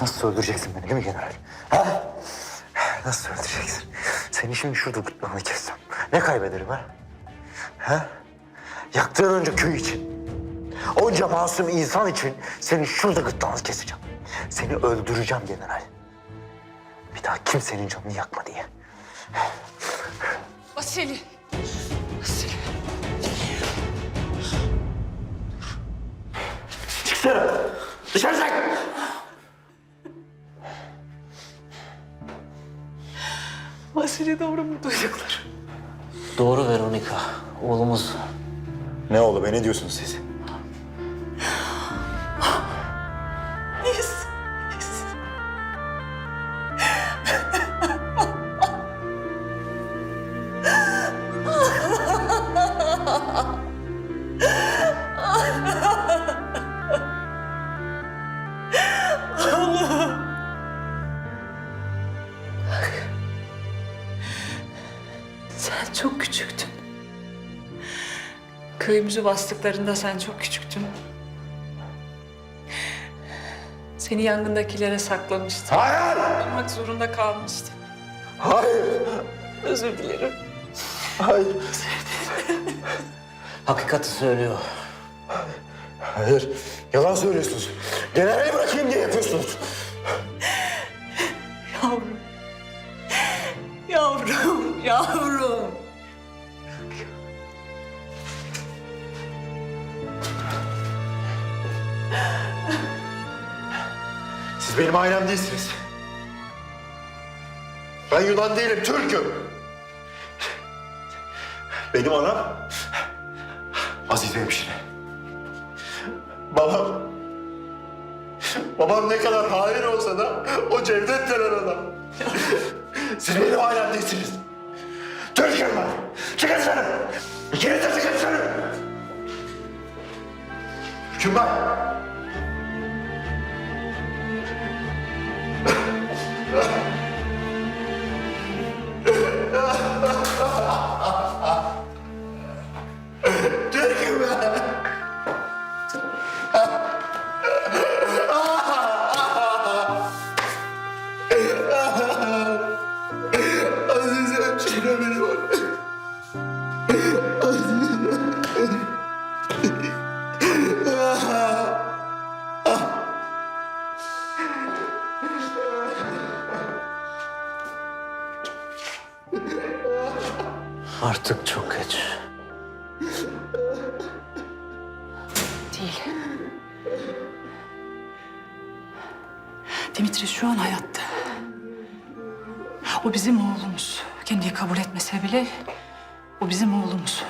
Nasıl öldüreceksin beni değil mi general? Ha? Nasıl öldüreceksin? Seni şimdi şurada gırtlağını kessem. Ne kaybederim ha? Ha? Yaktığın önce köy için. Onca masum insan için seni şurada gırtlağını keseceğim. Seni öldüreceğim general. Bir daha kimsenin canını yakma diye. Vasili. Vasili. Çıksana! Dışarı çık! Vasili doğru mu duydukları? Doğru Veronika. Oğlumuz Ne oldu be ne diyorsunuz siz? Çok küçüktün. Köyümüzü bastıklarında sen çok küçüktün. Seni yangındakilere saklamıştım. Hayır! Olmak zorunda kalmıştım. Hayır! Özür dilerim. Hayır! hakikati söylüyor. Hayır! Yalan söylüyorsunuz. Generali bırakayım diye yapıyorsunuz. Yavrum. Yavrum, yavrum. Siz benim ailem değilsiniz. Ben Yunan değilim, Türk'üm. Benim anam Azize hemşire. Babam Babam ne kadar hain olsa da o Cevdet denen adam. Siz benim ailem değilsiniz. Türk'üm ben. Çıkın dışarı. İkiniz de çıkın dışarı. Hüküm ben. Hemşire benim annem. Artık çok geç. Değil. Dimitri şu an hayatta. O bizim oğlumuz. Kendi kabul etmese bile o bizim oğlumuz.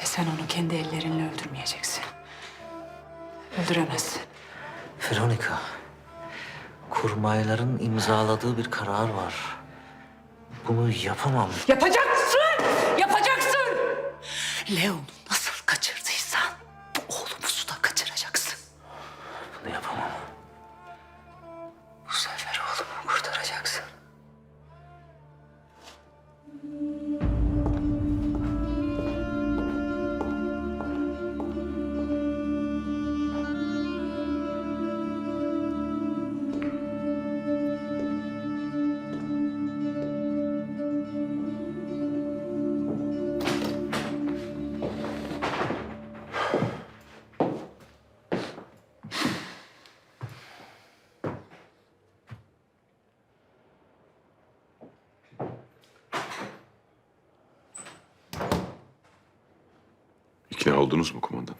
Ve sen onu kendi ellerinle öldürmeyeceksin. Öldüremezsin. Veronika, kurmayların imzaladığı bir karar var. Bunu yapamam. Yapacaksın! Yapacaksın! Leon'u İkna oldunuz mu kumandan?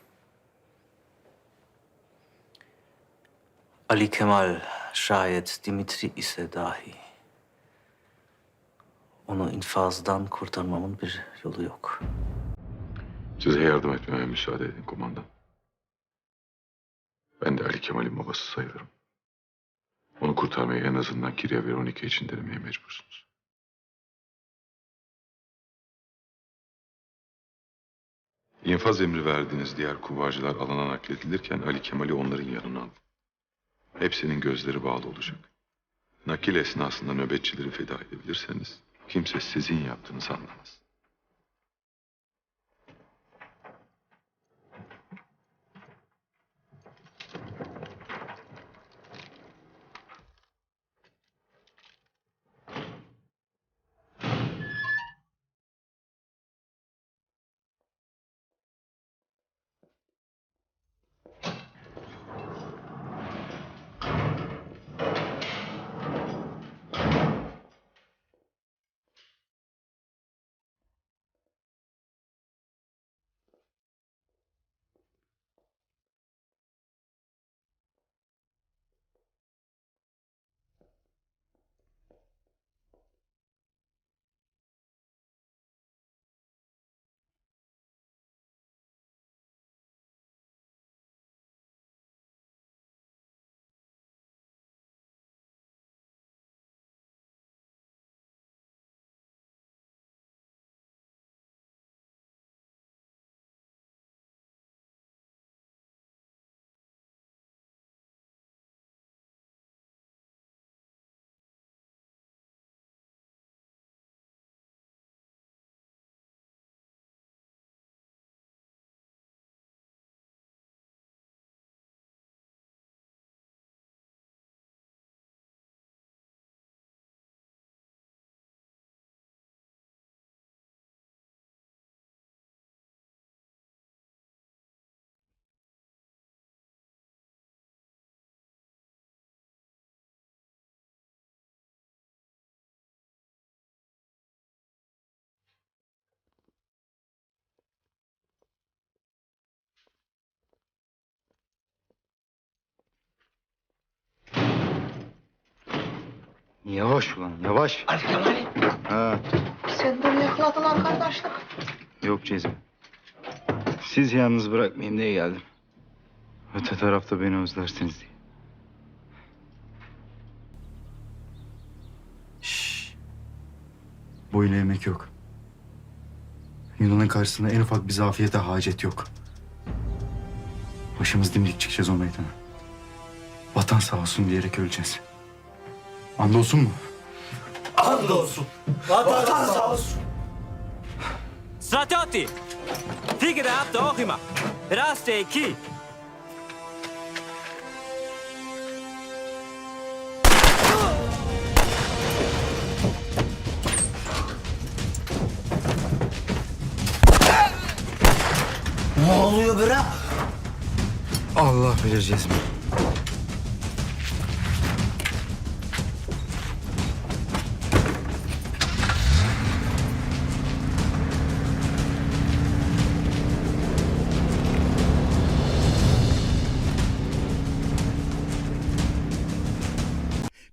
Ali Kemal şayet Dimitri ise dahi. Onu infazdan kurtarmamın bir yolu yok. Size yardım etmeme müsaade edin kumandan. Ben de Ali Kemal'in babası sayılırım. Onu kurtarmaya en azından Kirya Veronika için denemeye mecbursunuz. İnfaz emri verdiğiniz diğer kuvvacılar alana nakledilirken Ali Kemal'i onların yanına alın. Hepsinin gözleri bağlı olacak. Nakil esnasında nöbetçileri feda edebilirseniz kimse sizin yaptığınızı anlamaz. Yavaş ulan yavaş. Ali Kemal. Ha, Sen bunu yakaladılar kardeşlik. yok Cezmi. Siz yalnız bırakmayayım diye geldim. Öte tarafta beni özlersiniz diye. Şşş. Boyuna yemek yok. Yunan'ın karşısında en ufak bir zafiyete hacet yok. Başımız dimdik çıkacağız o meydana. Vatan sağ olsun diyerek öleceğiz. Andolsun mu? Stratoti! Tigre habt auch immer. Raste ki. Allah bilir Cezmi.